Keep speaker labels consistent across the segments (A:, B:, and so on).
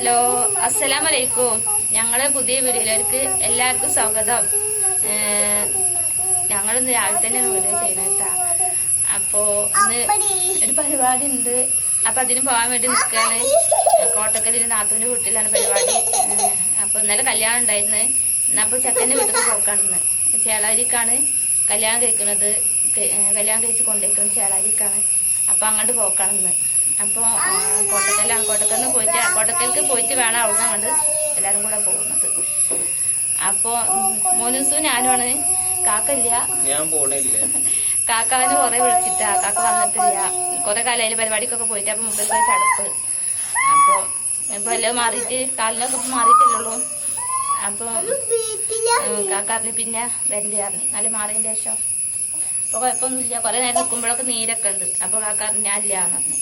A: Hello അസ്സലാം വലൈക്കും ഞങ്ങളെ പുതിയ വീഡിയോയിലേക്ക് എല്ലാവർക്കും സ്വാഗതം. ഞങ്ങൾ ഇന്ന് രാവിലെ തന്നെ വീഡിയോ ചെയ്യണം അപ്പോ ഇന്ന് ഒരു പരിപാടി ഉണ്ട്. അപ്പൊ അതിന് പോകാൻ വേണ്ടി നിൽക്കാണ് കോട്ടക്കലിന് നാത്തൂന്റെ വീട്ടിലാണ് പരിപാടി. അപ്പൊ ഇന്നലെ കല്യാണം ഉണ്ടായിരുന്നു. ഇന്നപ്പൊ ചെക്കന്റെ വീട്ടിൽ പോക്കാണെന്ന് ചേളാരിക്കാണ് കല്യാണം കഴിക്കുന്നത്. കല്യാണം കഴിച്ച് കൊണ്ടിരിക്കുന്നത് ചേളാരിക്കാണ്. അപ്പൊ അങ്ങോട്ട് പോക്കാണെന്ന് അപ്പൊ ആ, കോട്ടക്കലാണ് കോട്ടക്കലിന് പോയിട്ട് കോട്ടക്കലിക്ക് പോയിട്ട് വേണം അവിടെ അങ്ങോട്ട് എല്ലാരും കൂടെ പോകുന്നത്. അപ്പോ മോനൂസും ഞാനുമാണ് കാക്കല്ല
B: ഞാൻ പോണില്ല.
A: കാക്കാവിന് കുറെ വിളിച്ചിട്ടാ. കാക്ക വന്നിട്ടില്ല. കുറെ കാലം പരിപാടിക്കൊക്കെ പോയിട്ട് അപ്പൊ മുമ്പത്തെ ചടപ്പ് അപ്പൊ ഇപ്പൊ എല്ലാം മാറിയിട്ട് കാലിനൊക്കെ ഇപ്പൊ മാറിയിട്ടില്ലുള്ളൂ അപ്പൊ കാക്കാറിന് പിന്നെ വരണ്ടായിരുന്നു നല്ല മാറിയതിന്റെ ശേഷം. അപ്പൊ കുഴപ്പമൊന്നുമില്ല കുറെ നേരം നിൽക്കുമ്പോഴൊക്കെ നീരൊക്കെ ഉണ്ട്. അപ്പൊ കാക്ക ഞാൻ ഇല്ല പറഞ്ഞു.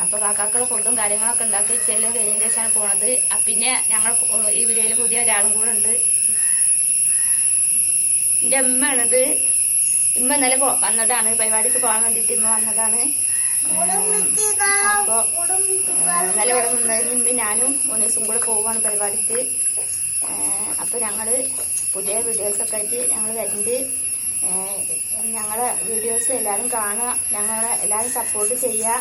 A: അപ്പൊ കാക്കാക്കൾ ഫുഡും കാര്യങ്ങളൊക്കെ ഉണ്ടാക്കി ചെല്ലും കഴിഞ്ഞതിന് ശേഷമാണ് പോണത്. പിന്നെ ഞങ്ങൾ ഈ വീഡിയോയിൽ പുതിയ ഒരാളും കൂടെ ഉണ്ട്. എന്റെ അമ്മയാണത് ഇമ്മ ഇന്നലെ വന്നതാണ്. പരിപാടിക്ക് പോകാൻ വേണ്ടിട്ട് ഇമ്മ വന്നതാണ്. അപ്പൊ ഇന്നലെ ഇവിടെ നിന്നതിന് മുമ്പ് ഞാനും മൂന്ന് ദിവസം കൂടെ പോവാണ് പരിപാടിക്ക്. അപ്പൊ ഞങ്ങൾ പുതിയ വീഡിയോസ് ഒക്കെ ആയിട്ട് ഞങ്ങൾ വരുന്നുണ്ട്. ഞങ്ങളെ വീഡിയോസ് എല്ലാവരും കാണുക ഞങ്ങളെ എല്ലാവരും സപ്പോർട്ട് ചെയ്യുക.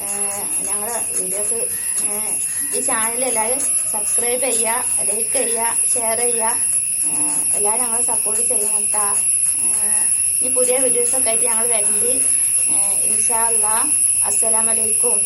A: ഏഹ്, ഞങ്ങളെ വീഡിയോസ് ഈ ചാനൽ എല്ലാവരും സബ്സ്ക്രൈബ് ചെയ്യുക ലൈക്ക് ചെയ്യുക ഷെയർ ചെയ്യുക എല്ലാവരും ഞങ്ങളെ സപ്പോർട്ട് ചെയ്യണം ഈ പുതിയ വീഡിയോസൊക്കെ ആയിട്ട് ഞങ്ങൾ വരുന്നുണ്ട് ഇൻഷാ അല്ലാ അസ്സലാമലൈക്കും